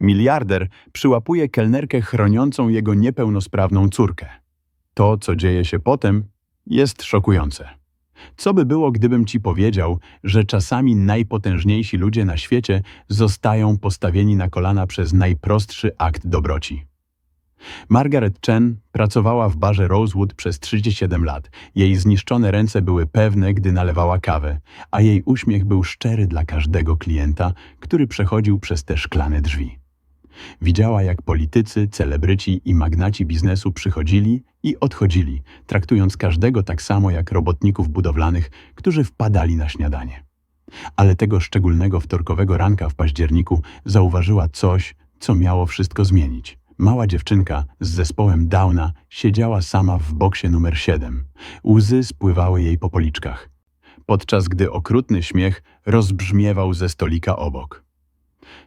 Miliarder przyłapuje kelnerkę chroniącą jego niepełnosprawną córkę. To, co dzieje się potem, jest szokujące. Co by było, gdybym ci powiedział, że czasami najpotężniejsi ludzie na świecie zostają postawieni na kolana przez najprostszy akt dobroci? Margaret Chen pracowała w barze Rosewood przez 37 lat. Jej zniszczone ręce były pewne, gdy nalewała kawę, a jej uśmiech był szczery dla każdego klienta, który przechodził przez te szklane drzwi. Widziała, jak politycy, celebryci i magnaci biznesu przychodzili i odchodzili, traktując każdego tak samo jak robotników budowlanych, którzy wpadali na śniadanie. Ale tego szczególnego wtorkowego ranka w październiku zauważyła coś, co miało wszystko zmienić. Mała dziewczynka z zespołem Downa siedziała sama w boksie numer 7. Łzy spływały jej po policzkach, podczas gdy okrutny śmiech rozbrzmiewał ze stolika obok.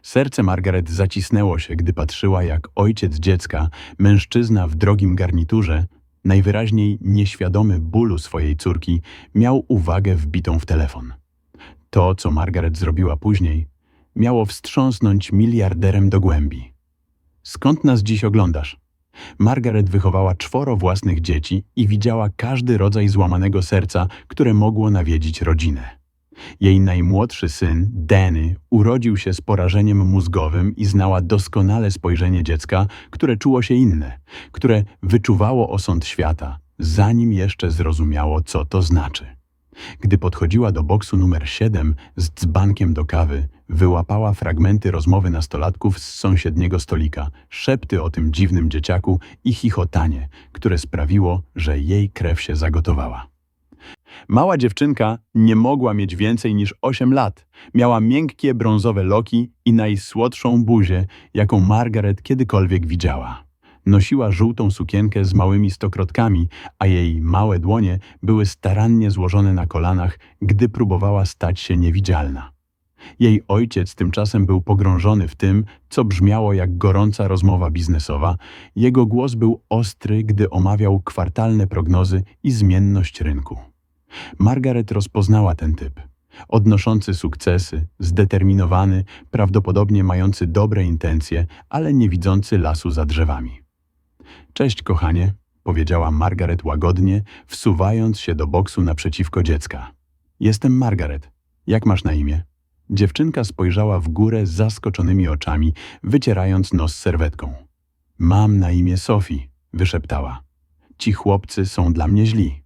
Serce Margaret zacisnęło się, gdy patrzyła, jak ojciec dziecka, mężczyzna w drogim garniturze, najwyraźniej nieświadomy bólu swojej córki, miał uwagę wbitą w telefon. To, co Margaret zrobiła później, miało wstrząsnąć miliarderem do głębi. Skąd nas dziś oglądasz? Margaret wychowała czworo własnych dzieci i widziała każdy rodzaj złamanego serca, które mogło nawiedzić rodzinę. Jej najmłodszy syn, Danny, urodził się z porażeniem mózgowym i znała doskonale spojrzenie dziecka, które czuło się inne, które wyczuwało osąd świata, zanim jeszcze zrozumiało, co to znaczy. Gdy podchodziła do boksu numer 7 z dzbankiem do kawy, wyłapała fragmenty rozmowy nastolatków z sąsiedniego stolika, szepty o tym dziwnym dzieciaku i chichotanie, które sprawiło, że jej krew się zagotowała. Mała dziewczynka nie mogła mieć więcej niż 8 lat. Miała miękkie brązowe loki i najsłodszą buzię, jaką Margaret kiedykolwiek widziała. Nosiła żółtą sukienkę z małymi stokrotkami, a jej małe dłonie były starannie złożone na kolanach, gdy próbowała stać się niewidzialna. Jej ojciec tymczasem był pogrążony w tym, co brzmiało jak gorąca rozmowa biznesowa. Jego głos był ostry, gdy omawiał kwartalne prognozy i zmienność rynku. Margaret rozpoznała ten typ. Odnoszący sukcesy, zdeterminowany, prawdopodobnie mający dobre intencje, ale nie widzący lasu za drzewami. Cześć, kochanie, powiedziała Margaret łagodnie, wsuwając się do boksu naprzeciwko dziecka. Jestem Margaret. Jak masz na imię? Dziewczynka spojrzała w górę z zaskoczonymi oczami, wycierając nos serwetką. Mam na imię Sophie, wyszeptała. Ci chłopcy są dla mnie źli.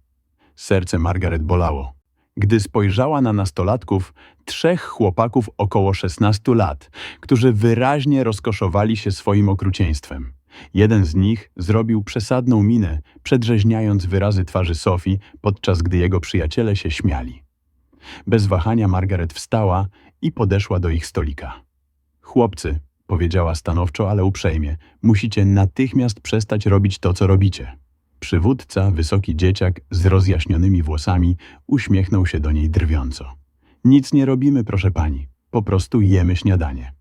Serce Margaret bolało. Gdy spojrzała na nastolatków, trzech chłopaków około 16 lat, którzy wyraźnie rozkoszowali się swoim okrucieństwem. Jeden z nich zrobił przesadną minę, przedrzeźniając wyrazy twarzy Sofii, podczas gdy jego przyjaciele się śmiali. Bez wahania Margaret wstała i podeszła do ich stolika. Chłopcy, powiedziała stanowczo, ale uprzejmie, musicie natychmiast przestać robić to, co robicie. Przywódca, wysoki dzieciak z rozjaśnionymi włosami, uśmiechnął się do niej drwiąco. Nic nie robimy, proszę pani. Po prostu jemy śniadanie.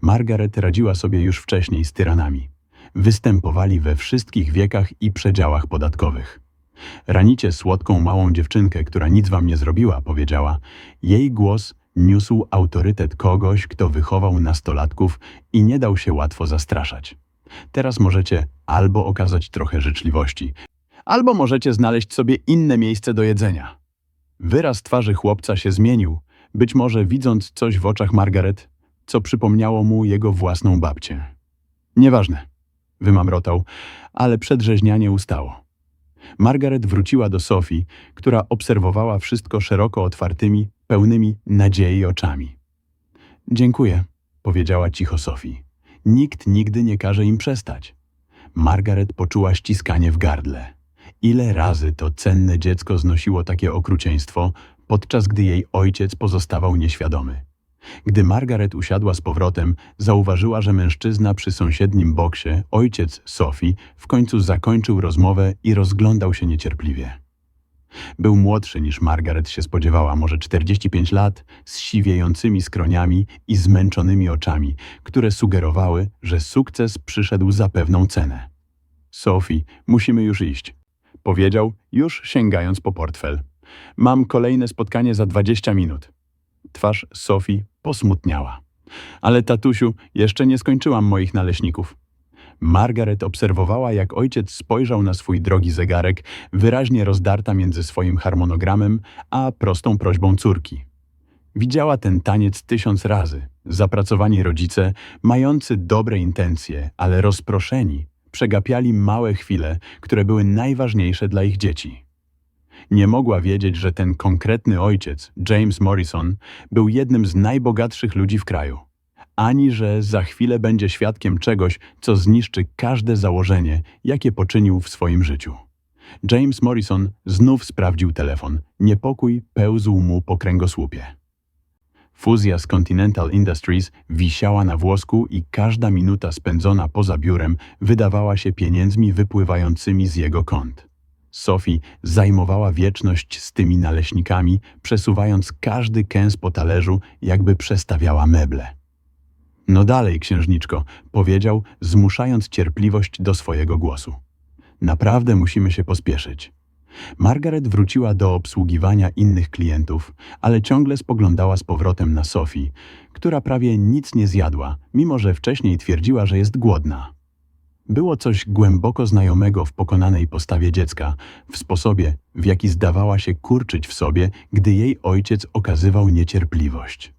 Margaret radziła sobie już wcześniej z tyranami. Występowali we wszystkich wiekach i przedziałach podatkowych. Ranicie słodką małą dziewczynkę, która nic wam nie zrobiła, powiedziała. Jej głos niósł autorytet kogoś, kto wychował nastolatków i nie dał się łatwo zastraszać. Teraz możecie albo okazać trochę życzliwości, albo możecie znaleźć sobie inne miejsce do jedzenia. Wyraz twarzy chłopca się zmienił, być może widząc coś w oczach Margaret, co przypomniało mu jego własną babcię. Nieważne, wymamrotał, ale przedrzeźnianie ustało. Margaret wróciła do Sofii, która obserwowała wszystko szeroko otwartymi, pełnymi nadziei oczami. Dziękuję, powiedziała cicho Sofii. Nikt nigdy nie każe im przestać. Margaret poczuła ściskanie w gardle. Ile razy to cenne dziecko znosiło takie okrucieństwo, podczas gdy jej ojciec pozostawał nieświadomy. Gdy Margaret usiadła z powrotem, zauważyła, że mężczyzna przy sąsiednim boksie, ojciec Sophie, w końcu zakończył rozmowę i rozglądał się niecierpliwie. Był młodszy niż Margaret się spodziewała, może 45 lat, z siwiejącymi skroniami i zmęczonymi oczami, które sugerowały, że sukces przyszedł za pewną cenę. Sophie, musimy już iść, powiedział, już sięgając po portfel. Mam kolejne spotkanie za 20 minut. Twarz Sophie posmutniała. Ale tatusiu, jeszcze nie skończyłam moich naleśników. Margaret obserwowała, jak ojciec spojrzał na swój drogi zegarek, wyraźnie rozdarta między swoim harmonogramem a prostą prośbą córki. Widziała ten taniec tysiąc razy. Zapracowani rodzice, mający dobre intencje, ale rozproszeni, przegapiali małe chwile, które były najważniejsze dla ich dzieci. Nie mogła wiedzieć, że ten konkretny ojciec, James Morrison, był jednym z najbogatszych ludzi w kraju, ani że za chwilę będzie świadkiem czegoś, co zniszczy każde założenie, jakie poczynił w swoim życiu. James Morrison znów sprawdził telefon. Niepokój pełzł mu po kręgosłupie. Fuzja z Continental Industries wisiała na włosku i każda minuta spędzona poza biurem wydawała się pieniędzmi wypływającymi z jego kont. Sophie zajmowała wieczność z tymi naleśnikami, przesuwając każdy kęs po talerzu, jakby przestawiała meble. No dalej, księżniczko, powiedział, zmuszając cierpliwość do swojego głosu. Naprawdę musimy się pospieszyć. Margaret wróciła do obsługiwania innych klientów, ale ciągle spoglądała z powrotem na Sophie, która prawie nic nie zjadła, mimo że wcześniej twierdziła, że jest głodna. Było coś głęboko znajomego w pokonanej postawie dziecka, w sposobie, w jaki zdawała się kurczyć w sobie, gdy jej ojciec okazywał niecierpliwość.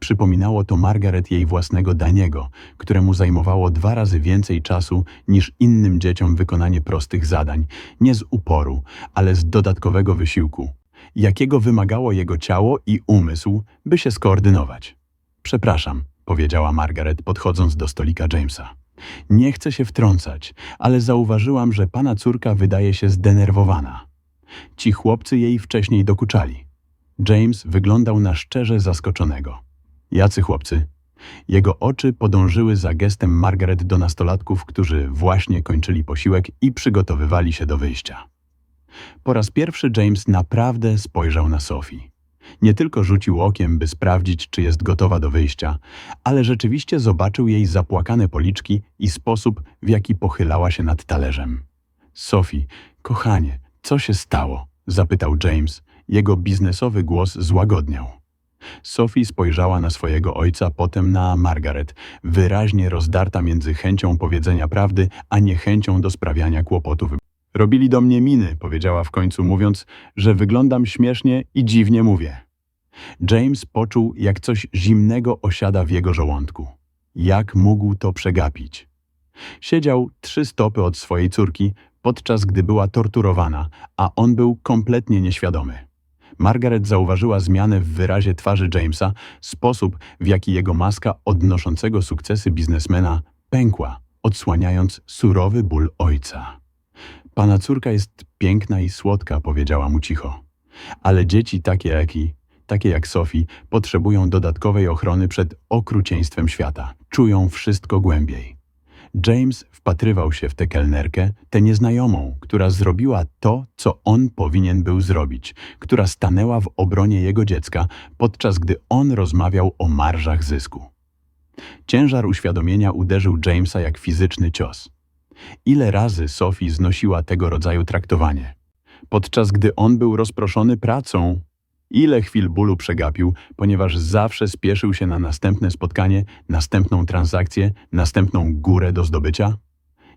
Przypominało to Margaret jej własnego Daniego, któremu zajmowało dwa razy więcej czasu niż innym dzieciom wykonanie prostych zadań, nie z uporu, ale z dodatkowego wysiłku, jakiego wymagało jego ciało i umysł, by się skoordynować. Przepraszam, powiedziała Margaret, podchodząc do stolika Jamesa. Nie chcę się wtrącać, ale zauważyłam, że pana córka wydaje się zdenerwowana. Ci chłopcy jej wcześniej dokuczali. James wyglądał na szczerze zaskoczonego. Jacy chłopcy? Jego oczy podążyły za gestem Margaret do nastolatków, którzy właśnie kończyli posiłek i przygotowywali się do wyjścia. Po raz pierwszy James naprawdę spojrzał na Sophie. Nie tylko rzucił okiem, by sprawdzić, czy jest gotowa do wyjścia, ale rzeczywiście zobaczył jej zapłakane policzki i sposób, w jaki pochylała się nad talerzem. Sophie, kochanie, co się stało? zapytał James. Jego biznesowy głos złagodniał. Sophie spojrzała na swojego ojca, potem na Margaret, wyraźnie rozdarta między chęcią powiedzenia prawdy, a niechęcią do sprawiania kłopotów. Robili do mnie miny, powiedziała w końcu, mówiąc, że wyglądam śmiesznie i dziwnie mówię. James poczuł, jak coś zimnego osiada w jego żołądku. Jak mógł to przegapić? Siedział trzy stopy od swojej córki, podczas gdy była torturowana, a on był kompletnie nieświadomy. Margaret zauważyła zmianę w wyrazie twarzy Jamesa, sposób, w jaki jego maska odnoszącego sukcesy biznesmena pękła, odsłaniając surowy ból ojca. Pana córka jest piękna i słodka, powiedziała mu cicho. Ale dzieci takie jak i, takie jak Sophie, potrzebują dodatkowej ochrony przed okrucieństwem świata. Czują wszystko głębiej. James wpatrywał się w tę kelnerkę, tę nieznajomą, która zrobiła to, co on powinien był zrobić, która stanęła w obronie jego dziecka, podczas gdy on rozmawiał o marżach zysku. Ciężar uświadomienia uderzył Jamesa jak fizyczny cios. Ile razy Sophie znosiła tego rodzaju traktowanie? Podczas gdy on był rozproszony pracą, ile chwil bólu przegapił, ponieważ zawsze spieszył się na następne spotkanie, następną transakcję, następną górę do zdobycia?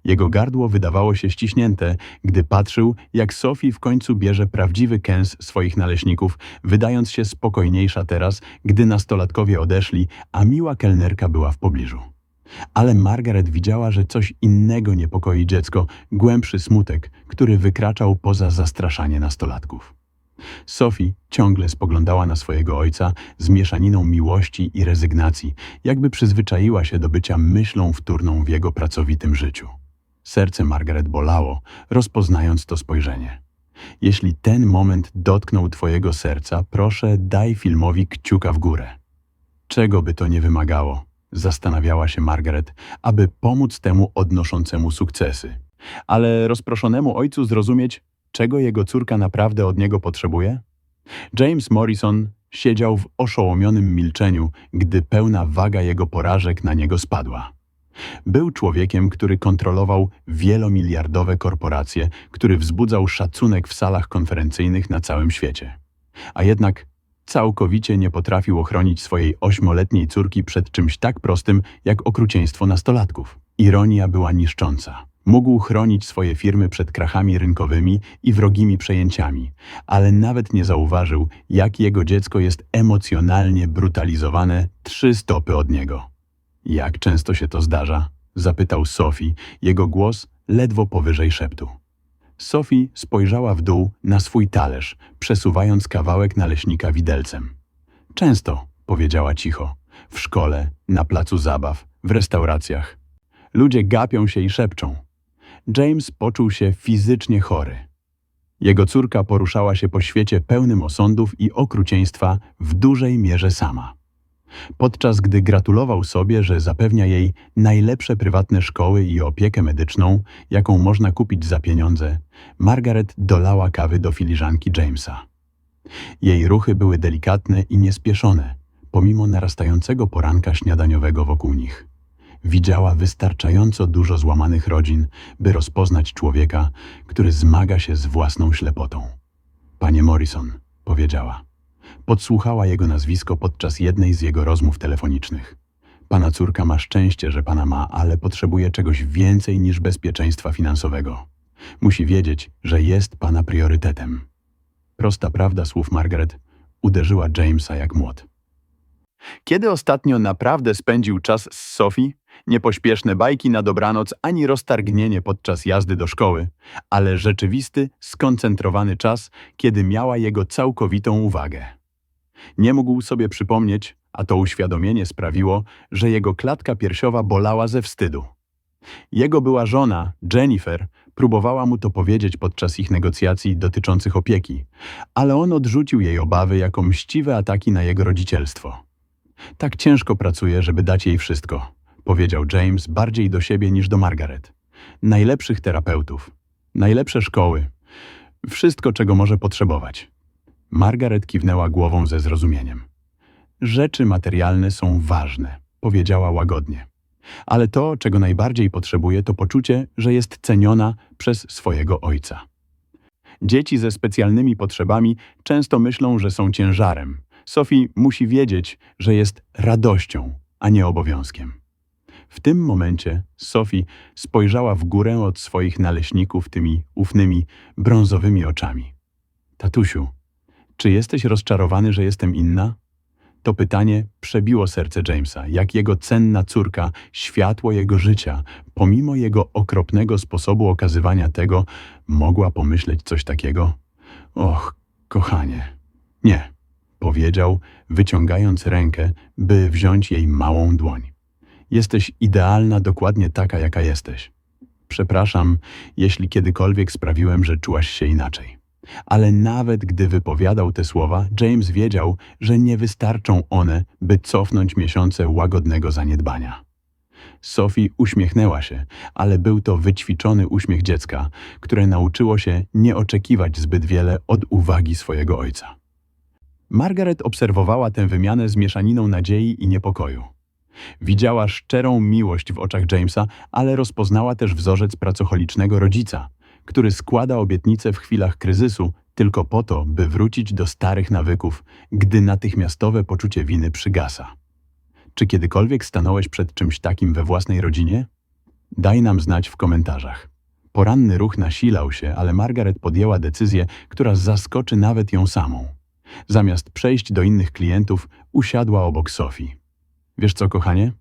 Jego gardło wydawało się ściśnięte, gdy patrzył, jak Sophie w końcu bierze prawdziwy kęs swoich naleśników, wydając się spokojniejsza teraz, gdy nastolatkowie odeszli, a miła kelnerka była w pobliżu. Ale Margaret widziała, że coś innego niepokoi dziecko, głębszy smutek, który wykraczał poza zastraszanie nastolatków. Sophie ciągle spoglądała na swojego ojca z mieszaniną miłości i rezygnacji, jakby przyzwyczaiła się do bycia myślą wtórną w jego pracowitym życiu. Serce Margaret bolało, rozpoznając to spojrzenie. Jeśli ten moment dotknął twojego serca, proszę daj filmowi kciuka w górę. Czego by to nie wymagało? Zastanawiała się Margaret, aby pomóc temu odnoszącemu sukcesy. Ale rozproszonemu ojcu zrozumieć, czego jego córka naprawdę od niego potrzebuje? James Morrison siedział w oszołomionym milczeniu, gdy pełna waga jego porażek na niego spadła. Był człowiekiem, który kontrolował wielomiliardowe korporacje, który wzbudzał szacunek w salach konferencyjnych na całym świecie. A jednak całkowicie nie potrafił ochronić swojej ośmioletniej córki przed czymś tak prostym jak okrucieństwo nastolatków. Ironia była niszcząca. Mógł chronić swoje firmy przed krachami rynkowymi i wrogimi przejęciami, ale nawet nie zauważył, jak jego dziecko jest emocjonalnie brutalizowane trzy stopy od niego. Jak często się to zdarza? zapytał Sophie, jego głos ledwo powyżej szeptu. Sophie spojrzała w dół na swój talerz, przesuwając kawałek naleśnika widelcem. Często, powiedziała cicho, w szkole, na placu zabaw, w restauracjach. Ludzie gapią się i szepczą. James poczuł się fizycznie chory. Jego córka poruszała się po świecie pełnym osądów i okrucieństwa w dużej mierze sama. Podczas gdy gratulował sobie, że zapewnia jej najlepsze prywatne szkoły i opiekę medyczną, jaką można kupić za pieniądze, Margaret dolała kawy do filiżanki Jamesa. Jej ruchy były delikatne i niespieszone, pomimo narastającego poranka śniadaniowego wokół nich. Widziała wystarczająco dużo złamanych rodzin, by rozpoznać człowieka, który zmaga się z własną ślepotą. Panie Morrison, powiedziała. Podsłuchała jego nazwisko podczas jednej z jego rozmów telefonicznych. Pana córka ma szczęście, że pana ma, ale potrzebuje czegoś więcej niż bezpieczeństwa finansowego. Musi wiedzieć, że jest pana priorytetem. Prosta prawda słów Margaret uderzyła Jamesa jak młot. Kiedy ostatnio naprawdę spędził czas z Sophie? Niepośpieszne bajki na dobranoc ani roztargnienie podczas jazdy do szkoły, ale rzeczywisty, skoncentrowany czas, kiedy miała jego całkowitą uwagę. Nie mógł sobie przypomnieć, a to uświadomienie sprawiło, że jego klatka piersiowa bolała ze wstydu. Jego była żona, Jennifer, próbowała mu to powiedzieć podczas ich negocjacji dotyczących opieki, ale on odrzucił jej obawy jako mściwe ataki na jego rodzicielstwo. Tak ciężko pracuje, żeby dać jej wszystko, powiedział James bardziej do siebie niż do Margaret. Najlepszych terapeutów, najlepsze szkoły, wszystko, czego może potrzebować. Margaret kiwnęła głową ze zrozumieniem. Rzeczy materialne są ważne, powiedziała łagodnie. Ale to, czego najbardziej potrzebuje, to poczucie, że jest ceniona przez swojego ojca. Dzieci ze specjalnymi potrzebami często myślą, że są ciężarem. Sophie musi wiedzieć, że jest radością, a nie obowiązkiem. W tym momencie Sophie spojrzała w górę od swoich naleśników tymi ufnymi, brązowymi oczami. Tatusiu, czy jesteś rozczarowany, że jestem inna? To pytanie przebiło serce Jamesa, jak jego cenna córka, światło jego życia, pomimo jego okropnego sposobu okazywania tego, mogła pomyśleć coś takiego. Och, kochanie. Nie, powiedział, wyciągając rękę, by wziąć jej małą dłoń. Jesteś idealna dokładnie taka, jaka jesteś. Przepraszam, jeśli kiedykolwiek sprawiłem, że czułaś się inaczej. Ale nawet gdy wypowiadał te słowa, James wiedział, że nie wystarczą one, by cofnąć miesiące łagodnego zaniedbania. Sophie uśmiechnęła się, ale był to wyćwiczony uśmiech dziecka, które nauczyło się nie oczekiwać zbyt wiele od uwagi swojego ojca. Margaret obserwowała tę wymianę z mieszaniną nadziei i niepokoju. Widziała szczerą miłość w oczach Jamesa, ale rozpoznała też wzorzec pracocholicznego rodzica – który składa obietnice w chwilach kryzysu tylko po to, by wrócić do starych nawyków, gdy natychmiastowe poczucie winy przygasa. Czy kiedykolwiek stanąłeś przed czymś takim we własnej rodzinie? Daj nam znać w komentarzach. Poranny ruch nasilał się, ale Margaret podjęła decyzję, która zaskoczy nawet ją samą. Zamiast przejść do innych klientów, usiadła obok Sofii. Wiesz co, kochanie?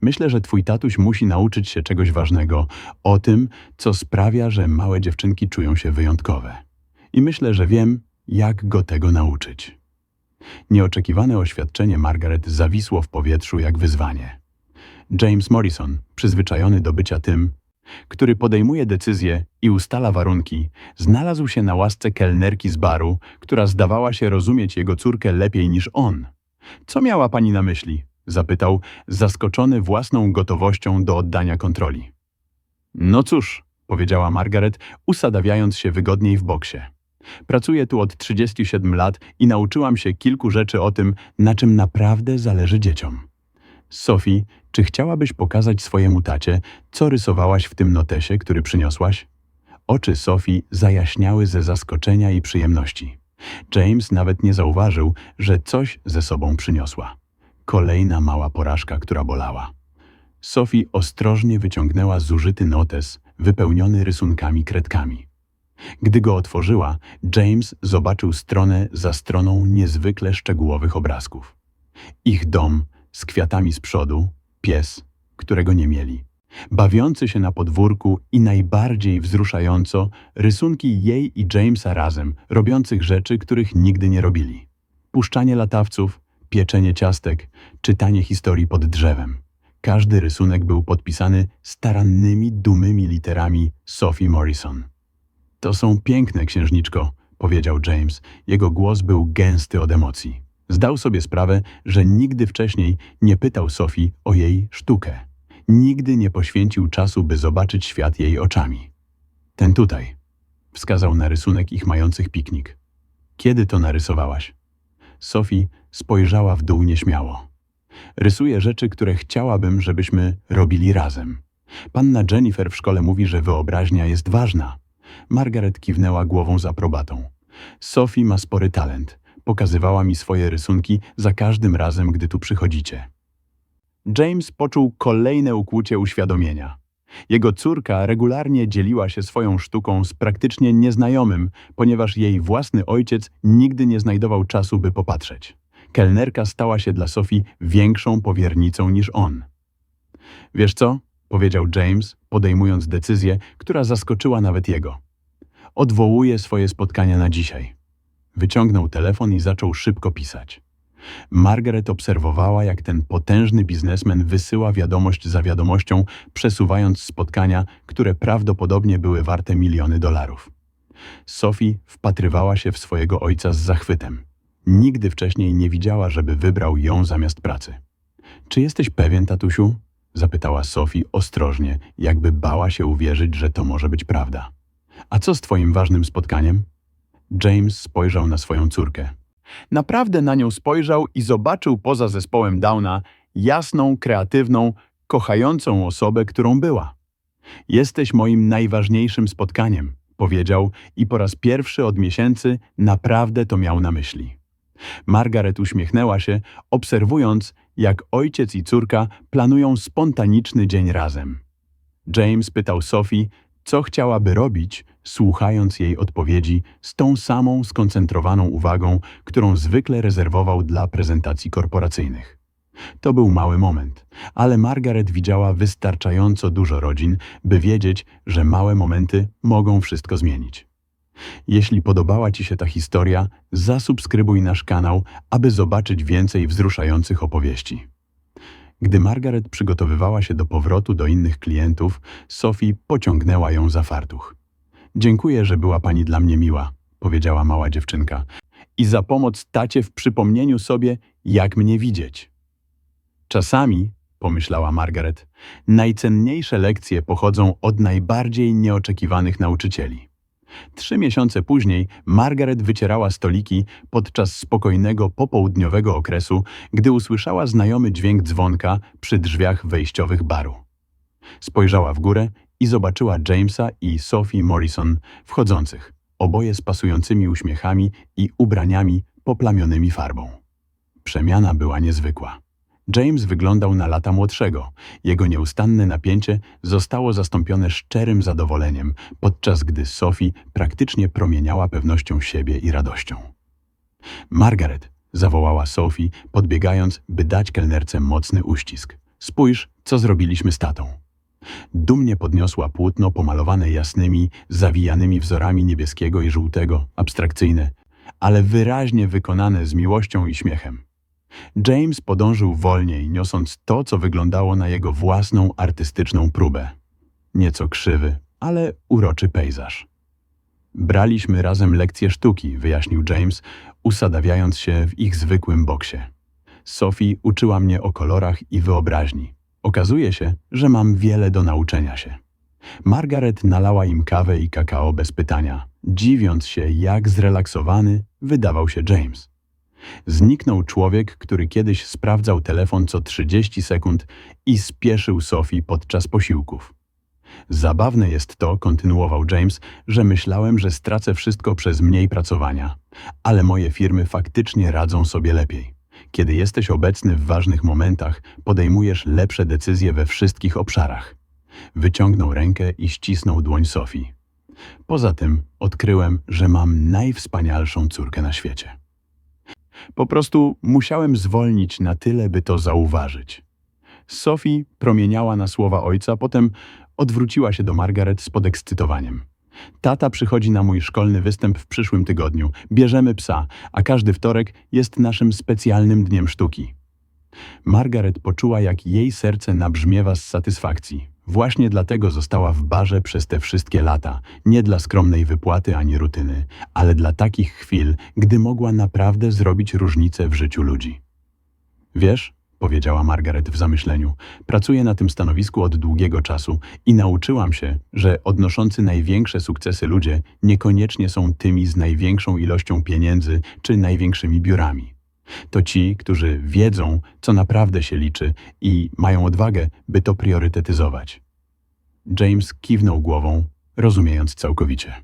Myślę, że twój tatuś musi nauczyć się czegoś ważnego o tym, co sprawia, że małe dziewczynki czują się wyjątkowe. I myślę, że wiem, jak go tego nauczyć. Nieoczekiwane oświadczenie Margaret zawisło w powietrzu jak wyzwanie. James Morrison, przyzwyczajony do bycia tym, który podejmuje decyzje i ustala warunki, znalazł się na łasce kelnerki z baru, która zdawała się rozumieć jego córkę lepiej niż on. Co miała pani na myśli? Zapytał, zaskoczony własną gotowością do oddania kontroli. No cóż, powiedziała Margaret, usadawiając się wygodniej w boksie. Pracuję tu od 37 lat i nauczyłam się kilku rzeczy o tym, na czym naprawdę zależy dzieciom. Sophie, czy chciałabyś pokazać swojemu tacie, co rysowałaś w tym notesie, który przyniosłaś? Oczy Sophie zajaśniały ze zaskoczenia i przyjemności. James nawet nie zauważył, że coś ze sobą przyniosła. Kolejna mała porażka, która bolała. Sophie ostrożnie wyciągnęła zużyty notes, wypełniony rysunkami kredkami. Gdy go otworzyła, James zobaczył stronę za stroną niezwykle szczegółowych obrazków. Ich dom z kwiatami z przodu, pies, którego nie mieli. Bawiący się na podwórku i najbardziej wzruszająco rysunki jej i Jamesa razem, robiących rzeczy, których nigdy nie robili. Puszczanie latawców, pieczenie ciastek, czytanie historii pod drzewem. Każdy rysunek był podpisany starannymi, dumymi literami Sophie Morrison. To są piękne, księżniczko, powiedział James. Jego głos był gęsty od emocji. Zdał sobie sprawę, że nigdy wcześniej nie pytał Sophie o jej sztukę. Nigdy nie poświęcił czasu, by zobaczyć świat jej oczami. Ten tutaj, wskazał na rysunek ich mających piknik. Kiedy to narysowałaś? Sophie spojrzała w dół nieśmiało. Rysuję rzeczy, które chciałabym, żebyśmy robili razem. Panna Jennifer w szkole mówi, że wyobraźnia jest ważna. Margaret kiwnęła głową z aprobatą. Sophie ma spory talent. Pokazywała mi swoje rysunki za każdym razem, gdy tu przychodzicie. James poczuł kolejne ukłucie uświadomienia. Jego córka regularnie dzieliła się swoją sztuką z praktycznie nieznajomym, ponieważ jej własny ojciec nigdy nie znajdował czasu, by popatrzeć. Kelnerka stała się dla Sophie większą powiernicą niż on. Wiesz co? powiedział James, podejmując decyzję, która zaskoczyła nawet jego. Odwołuję swoje spotkania na dzisiaj. Wyciągnął telefon i zaczął szybko pisać. Margaret obserwowała, jak ten potężny biznesmen wysyła wiadomość za wiadomością, przesuwając spotkania, które prawdopodobnie były warte miliony dolarów. Sophie wpatrywała się w swojego ojca z zachwytem. Nigdy wcześniej nie widziała, żeby wybrał ją zamiast pracy. Czy jesteś pewien, tatusiu? zapytała Sophie ostrożnie, jakby bała się uwierzyć, że to może być prawda. A co z twoim ważnym spotkaniem? James spojrzał na swoją córkę. Naprawdę na nią spojrzał i zobaczył poza zespołem Downa jasną, kreatywną, kochającą osobę, którą była. Jesteś moim najważniejszym spotkaniem, powiedział i po raz pierwszy od miesięcy naprawdę to miał na myśli. Margaret uśmiechnęła się, obserwując, jak ojciec i córka planują spontaniczny dzień razem. James pytał Sophie, co chciałaby robić, słuchając jej odpowiedzi z tą samą skoncentrowaną uwagą, którą zwykle rezerwował dla prezentacji korporacyjnych. To był mały moment, ale Margaret widziała wystarczająco dużo rodzin, by wiedzieć, że małe momenty mogą wszystko zmienić. Jeśli podobała Ci się ta historia, zasubskrybuj nasz kanał, aby zobaczyć więcej wzruszających opowieści. Gdy Margaret przygotowywała się do powrotu do innych klientów, Sophie pociągnęła ją za fartuch. Dziękuję, że była pani dla mnie miła, powiedziała mała dziewczynka, i za pomoc tacie w przypomnieniu sobie, jak mnie widzieć. Czasami, pomyślała Margaret, najcenniejsze lekcje pochodzą od najbardziej nieoczekiwanych nauczycieli. Trzy miesiące później Margaret wycierała stoliki podczas spokojnego popołudniowego okresu, gdy usłyszała znajomy dźwięk dzwonka przy drzwiach wejściowych baru. Spojrzała w górę i zobaczyła Jamesa i Sophie Morrison wchodzących, oboje z pasującymi uśmiechami i ubraniami poplamionymi farbą. Przemiana była niezwykła. James wyglądał na lata młodszego. Jego nieustanne napięcie zostało zastąpione szczerym zadowoleniem, podczas gdy Sophie praktycznie promieniała pewnością siebie i radością. Margaret, zawołała Sophie, podbiegając, by dać kelnerce mocny uścisk. Spójrz, co zrobiliśmy z tatą. Dumnie podniosła płótno pomalowane jasnymi, zawijanymi wzorami niebieskiego i żółtego, abstrakcyjne, ale wyraźnie wykonane z miłością i śmiechem. James podążył wolniej, niosąc to, co wyglądało na jego własną artystyczną próbę. Nieco krzywy, ale uroczy pejzaż. Braliśmy razem lekcje sztuki, wyjaśnił James, usadawiając się w ich zwykłym boksie. Sophie uczyła mnie o kolorach i wyobraźni. Okazuje się, że mam wiele do nauczenia się. Margaret nalała im kawę i kakao bez pytania, dziwiąc się, jak zrelaksowany wydawał się James. Zniknął człowiek, który kiedyś sprawdzał telefon co 30 sekund i spieszył Sophie podczas posiłków. Zabawne jest to, kontynuował James, że myślałem, że stracę wszystko przez mniej pracowania. Ale moje firmy faktycznie radzą sobie lepiej. Kiedy jesteś obecny w ważnych momentach, podejmujesz lepsze decyzje we wszystkich obszarach. Wyciągnął rękę i ścisnął dłoń Sofii. Poza tym odkryłem, że mam najwspanialszą córkę na świecie. Po prostu musiałem zwolnić na tyle, by to zauważyć. Sophie promieniała na słowa ojca, potem odwróciła się do Margaret z podekscytowaniem. Tata przychodzi na mój szkolny występ w przyszłym tygodniu. Bierzemy psa, a każdy wtorek jest naszym specjalnym dniem sztuki. Margaret poczuła, jak jej serce nabrzmiewa z satysfakcji. Właśnie dlatego została w barze przez te wszystkie lata, nie dla skromnej wypłaty ani rutyny, ale dla takich chwil, gdy mogła naprawdę zrobić różnicę w życiu ludzi. Wiesz, powiedziała Margaret w zamyśleniu, pracuję na tym stanowisku od długiego czasu i nauczyłam się, że odnoszący największe sukcesy ludzie niekoniecznie są tymi z największą ilością pieniędzy czy największymi biurami. To ci, którzy wiedzą, co naprawdę się liczy i mają odwagę, by to priorytetyzować. James kiwnął głową, rozumiejąc całkowicie.